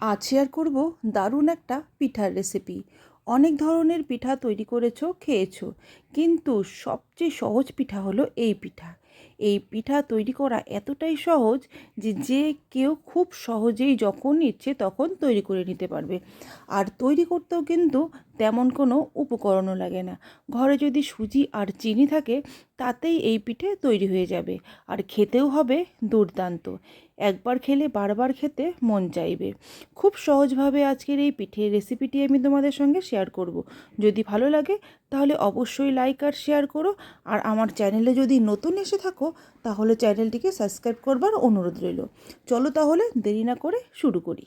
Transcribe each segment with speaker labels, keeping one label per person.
Speaker 1: আজ শেয়ার করব দারুণ একটা পিঠার রেসিপি অনেক ধরনের পিঠা তৈরি করেছ, খেয়েছো, কিন্তু সবচেয়ে সহজ পিঠা হলো এই পিঠা। এই পিঠা তৈরি করা এতটাই সহজ যে যে কেউ খুব সহজেই যখন ইচ্ছে তখন তৈরি করে নিতে পারবে। আর তৈরি করতেও কিন্তু তেমন কোনো উপকরণও লাগে না। ঘরে যদি সুজি আর চিনি থাকে, তাতেই এই পিঠে তৈরি হয়ে যাবে। আর খেতেও হবে দুর্দান্ত। একবার খেলে বারবার খেতে মন চাইবে। খুব সহজভাবে আজকের এই পিঠের রেসিপিটি আমি তোমাদের সঙ্গে শেয়ার করব। যদি ভালো লাগে, তাহলে অবশ্যই লাইক আর শেয়ার করো। আর আমার চ্যানেলে যদি নতুন এসে থাকো, তাহলে চ্যানেলটিকে সাবস্ক্রাইব করবার অনুরোধ রইল। চলো তাহলে দেরি না করে শুরু করি।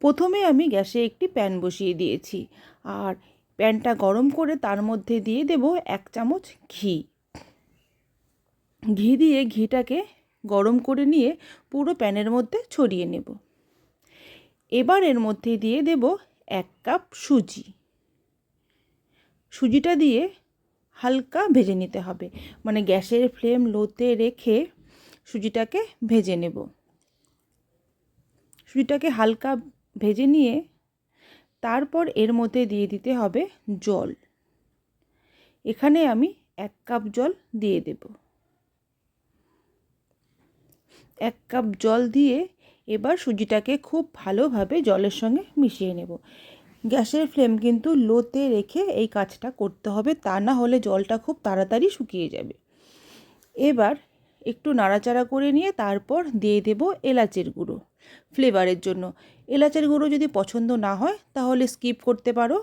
Speaker 1: প্রথমে আমি গ্যাসে একটি প্যান বসিয়ে দিয়েছি। আর প্যানটা গরম করে তার মধ্যে দিয়ে দেব এক চামচ ঘি। ঘি দিয়ে ঘিটাকে গরম করে নিয়ে পুরো প্যানের মধ্যে ছড়িয়ে নেব। এবার এর মধ্যে দিয়ে দেব এক কাপ সুজি। সুজিটা দিয়ে হালকা ভেজে নিতে হবে। মানে গ্যাসের ফ্লেম লোতে রেখে সুজিটাকে ভেজে নেব। সুজিটাকে হালকা ভেজে নিয়ে তারপর এর মধ্যে দিয়ে দিতে হবে জল। এখানে আমি এক কাপ জল দিয়ে দেব। এক কাপ জল দিয়ে এবার সুজিটাকে খুব ভালোভাবে জলের সঙ্গে মিশিয়ে নেব। গ্যাসের ফ্লেম কিন্তু লোতে রেখে এই কাজটা করতে হবে, তা না হলে জলটা খুব তাড়াতাড়ি শুকিয়ে যাবে। এবার একটু নাড়াচাড়া করে নিয়ে তারপর দিয়ে দেব এলাচের গুঁড়ো ফ্লেভারের জন্য। এলাচের গুঁড়ো যদি পছন্দ না হয়, তাহলে স্কিপ করতে পারো।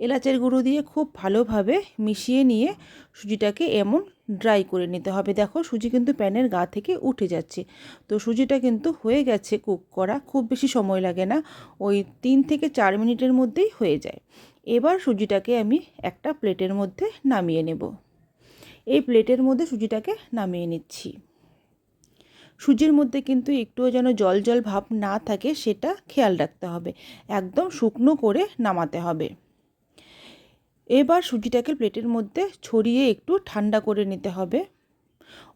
Speaker 1: এলাচের গুঁড়ো দিয়ে খুব ভালোভাবে মিশিয়ে নিয়ে সুজিটাকে এমন ড্রাই করে নিতে হবে। দেখো, সুজি কিন্তু প্যানের গা থেকে উঠে যাচ্ছে। তো সুজিটা কিন্তু হয়ে গেছে কুক করা, খুব বেশি সময় লাগে না, ওই তিন থেকে চার মিনিটের মধ্যেই হয়ে যায়। এবার সুজিটাকে আমি একটা প্লেটের মধ্যে নামিয়ে নেব। এই প্লেটের মধ্যে সুজিটাকে নামিয়ে নিচ্ছি। সুজির মধ্যে কিন্তু একটুও যেন জল জল ভাব না থাকে, সেটা খেয়াল রাখতে হবে। একদম শুকনো করে নামাতে হবে। এবার সুজিটাকে প্লেটের মধ্যে ছড়িয়ে একটু ঠান্ডা করে নিতে হবে।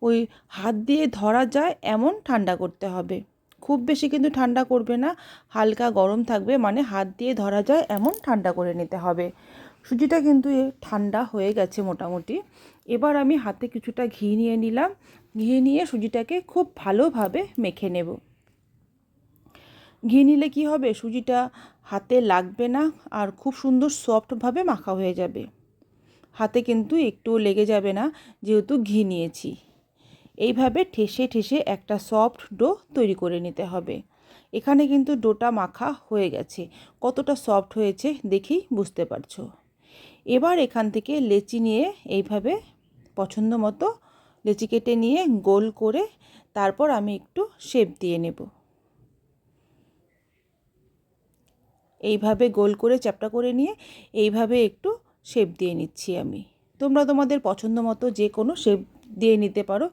Speaker 1: ওই হাত দিয়ে ধরা যায় এমন ঠান্ডা করতে হবে। খুব বেশি কিন্তু ঠান্ডা করবে না, হালকা গরম থাকবে মানে হাত দিয়ে ধরা যায় এমন ঠান্ডা করে নিতে হবে। সুজিটা কিন্তু ঠান্ডা হয়ে গেছে মোটামুটি। এবার আমি হাতে কিছুটা ঘি নিয়ে নিলাম। ঘি নিয়ে সুজিটাকে খুব ভালোভাবে মেখে নেব। ঘি নিলে কি হবে? সুজিটা হাতে লাগবে না আর খুব সুন্দর সফটভাবে মাখা হয়ে যাবে। হাতে কিন্তু একটুও লেগে যাবে না, যেহেতু ঘি নিয়েছি। এইভাবে ঠেসে ঠেসে একটা সফট ডো তৈরি করে নিতে হবে। এখানে কিন্তু ডোটা মাখা হয়ে গেছে। কতটা সফট হয়েছে দেখেই বুঝতে পারছ। এবার এখান থেকে লেচি নিয়ে এইভাবে পছন্দ মতো লেচি কেটে নিয়ে গোল করে তারপর আমি একটু শেপ দিয়ে নেব। এইভাবে গোল করে চ্যাপটা করে নিয়ে এইভাবে একটু শেপ দিয়ে নিচ্ছি আমি। তোমরা তোমাদের পছন্দ মতো যে কোনো শেপ দিয়ে নিতে পারো।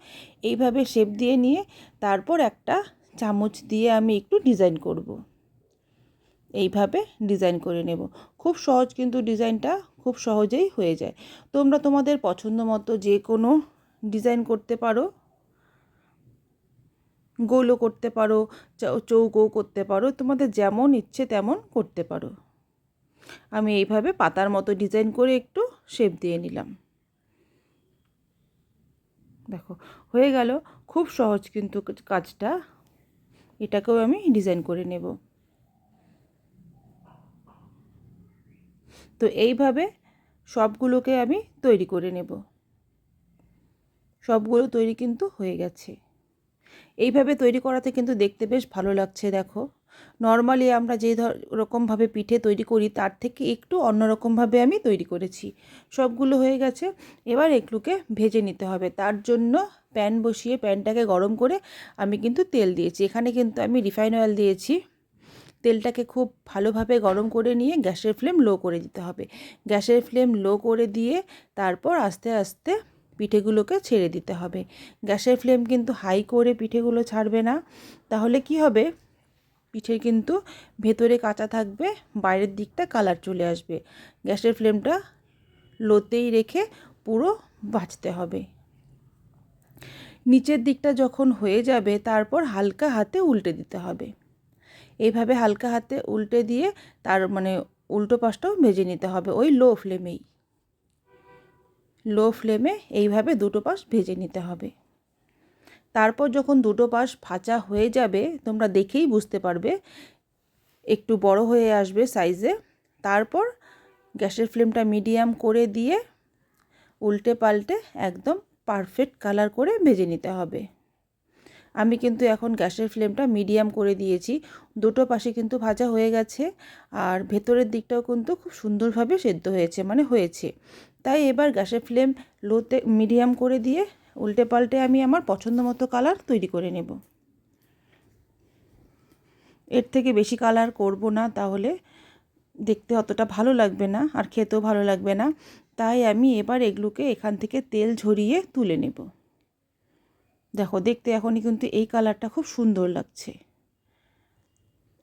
Speaker 1: এইভাবে শেপ দিয়ে নিয়ে তারপর একটা চামচ দিয়ে আমি একটু ডিজাইন করব। এইভাবে ডিজাইন করে নেব। খুব সহজ কিন্তু ডিজাইনটা খুব সহজেই হয়ে যায়। তোমরা তোমাদের পছন্দ মতো যে কোনো ডিজাইন করতে পারো। গোলও করতে পারো চৌকো করতে পারো, তোমাদের যেমন ইচ্ছে তেমন করতে পারো। আমি এইভাবে পাতার মতো ডিজাইন করে একটু শেপ দিয়ে নিলাম। দেখো, হয়ে গেল, খুব সহজ কিন্তু কাজটা। এটাকেও আমি ডিজাইন করে নেব। তো এইভাবে সবগুলোকে আমি তৈরি করে নেব। সবগুলো তৈরি কিন্তু হয়ে গেছে। এইভাবে তৈরি করাতে কিন্তু দেখতে বেশ ভালো লাগছে, দেখো। নর্মালি আমরা যে রকমভাবে পিঠে তৈরি করি, তার থেকে একটু অন্যরকমভাবে আমি তৈরি করেছি। সবগুলো হয়ে গেছে, এবার এগুলোকে ভেজে নিতে হবে। তার জন্য প্যান বসিয়ে প্যানটাকে গরম করে আমি কিন্তু তেল দিয়েছি। এখানে কিন্তু আমি রিফাইন অয়েল দিয়েছি। তেলটাকে খুব ভালোভাবে গরম করে নিয়ে গ্যাসের ফ্লেম লো করে দিতে হবে। গ্যাসের ফ্লেম লো করে দিয়ে তারপর আস্তে আস্তে পিঠেগুলোকে ছেড়ে দিতে হবে। গ্যাসের ফ্লেম কিন্তু হাই করে পিঠেগুলো ছাড়বে না। তাহলে কি হবে? পিঠে কিন্তু ভেতরে কাঁচা থাকবে, বাইরের দিকটা কালার চলে আসবে। গ্যাসের ফ্লেমটা লোতেই রেখে পুরো ভাজতে হবে। নিচের দিকটা যখন হয়ে যাবে, তারপর হালকা হাতে উল্টে দিতে হবে। এইভাবে হালকা হাতে উল্টে দিয়ে তার মানে উল্টো পাশটাও ভেজে নিতে হবে, ওই লো ফ্লেমেই। ফ্লেমে এইভাবে দুটো পাশ ভেজে নিতে হবে। তারপর যখন দুটো পাশ ভাজা হয়ে যাবে, তোমরা দেখেই বুঝতে পারবে একটু বড় হয়ে আসবে সাইজে তারপর গ্যাসের ফ্লেমটা মিডিয়াম করে দিয়ে উল্টে পাল্টে একদম পারফেক্ট কালার করে ভেজে নিতে হবে। আমি কিন্তু এখন গ্যাসের ফ্লেমটা মিডিয়াম করে দিয়েছি। দুটো পাশে কিন্তু ভাজা হয়ে গেছে, আর ভেতরের দিকটাও কিন্তু খুব সুন্দরভাবে সেদ্ধ হয়েছে মানে হয়েছে। তাই এবার গ্যাসের ফ্লেম লোতে মিডিয়াম করে দিয়ে উল্টে পাল্টে আমি আমার পছন্দ মতো কালার তৈরি করে নেব। এর থেকে বেশি কালার করব না, তাহলে দেখতে অতটা ভালো লাগবে না আর খেতেও ভালো লাগবে না। তাই আমি এবার এগুলোকে এখান থেকে তেল ঝরিয়ে তুলে নেব। দেখো, দেখতে এখনই কিন্তু এই কালারটা খুব সুন্দর লাগছে।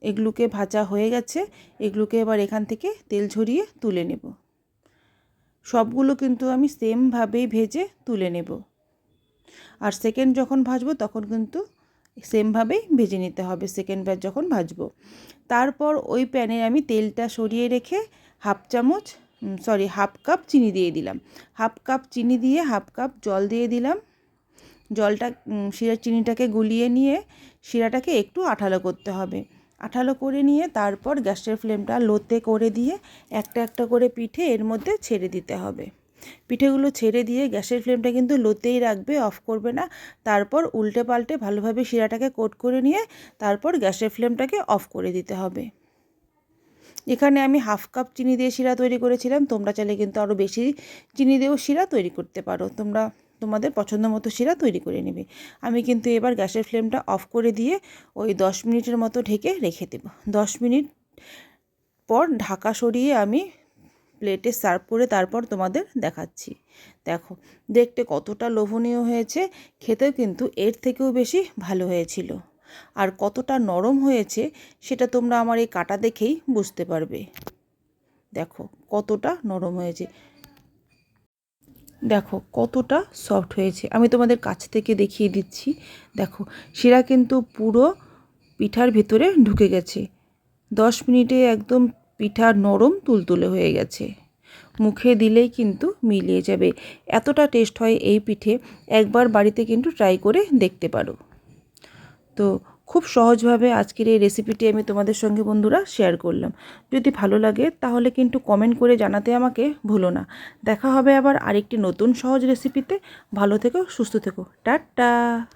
Speaker 1: এগুলোকে ভাজা হয়ে গেছে, এগুলোকে এবার এখান থেকে তেল ঝরিয়ে তুলে নেব। সবগুলো কিন্তু আমি সেমভাবেই ভেজে তুলে নেব। আর সেকেন্ড যখন ভাজবো, তখন কিন্তু সেমভাবেই ভেজে নিতে হবে সেকেন্ড ব্যাচ যখন ভাজবো। তারপর ওই প্যানে আমি তেলটা সরিয়ে রেখে হাফ চামচ সরি হাফ কাপ চিনি দিয়ে দিলাম। হাফ কাপ চিনি দিয়ে হাফ কাপ জল দিয়ে দিলাম। জলটা শিরার চিনিটাকে গুলিয়ে নিয়ে শিরাটাকে একটু আঠালো করতে হবে। আঠালো করে নিয়ে তারপর গ্যাসের ফ্লেমটা লোতে করে দিয়ে একটা একটা করে পিঠে এর মধ্যে ছেড়ে দিতে হবে। পিঠেগুলো ছেড়ে দিয়ে গ্যাসের ফ্লেমটা কিন্তু লোতেই রাখবে, অফ করবে না। তারপর উল্টে পাল্টে ভালোভাবে শিরাটাকে কোট করে নিয়ে তারপর গ্যাসের ফ্লেমটাকে অফ করে দিতে হবে। এখানে আমি হাফ কাপ চিনি দিয়ে শিরা তৈরি করেছিলাম, তোমরা চাইলে কিন্তু আরও বেশি চিনি দিয়েও শিরা তৈরি করতে পারো। তোমরা তোমাদের পছন্দ মতো শিরা তৈরি করে নেবে। আমি কিন্তু এবার গ্যাসের ফ্লেমটা অফ করে দিয়ে ওই দশ মিনিটের মতো ঢেকে রেখে দেব। দশ মিনিট পর ঢাকা সরিয়ে আমি প্লেটে সার্ভ করে তারপর তোমাদের দেখাচ্ছি। দেখো, দেখতে কতটা লোভনীয় হয়েছে, খেতেও কিন্তু এর থেকেও বেশি ভালো হয়েছিল। আর কতটা নরম হয়েছে, সেটা তোমরা আমার এই কাটা দেখেই বুঝতে পারবে। দেখো, কতটা নরম হয়েছে। দেখো কতটা সফট হয়েছে। আমি তোমাদের কাছ থেকে দেখিয়ে দিচ্ছি। দেখো, শিরা কিন্তু পুরো পিঠার ভিতরে ঢুকে গেছে। দশ মিনিটে একদম পিঠা নরম তুলতুলে হয়ে গেছে। মুখে দিলেই কিন্তু মিলিয়ে যাবে। এতটা টেস্ট হয় এই পিঠে, একবার বাড়িতে কিন্তু ট্রাই করে দেখতে পারো। তো খুব সহজভাবে আজকের এই রেসিপিটি আমি তোমাদের সঙ্গে বন্ধুরা শেয়ার করলাম। যদি ভালো লাগে, তাহলে কিন্তু কমেন্ট করে জানাতে আমাকে ভুলো না। দেখা হবে আবার আরেকটি নতুন সহজ রেসিপিতে ভালো থেকো, সুস্থ থেকো। টাটা!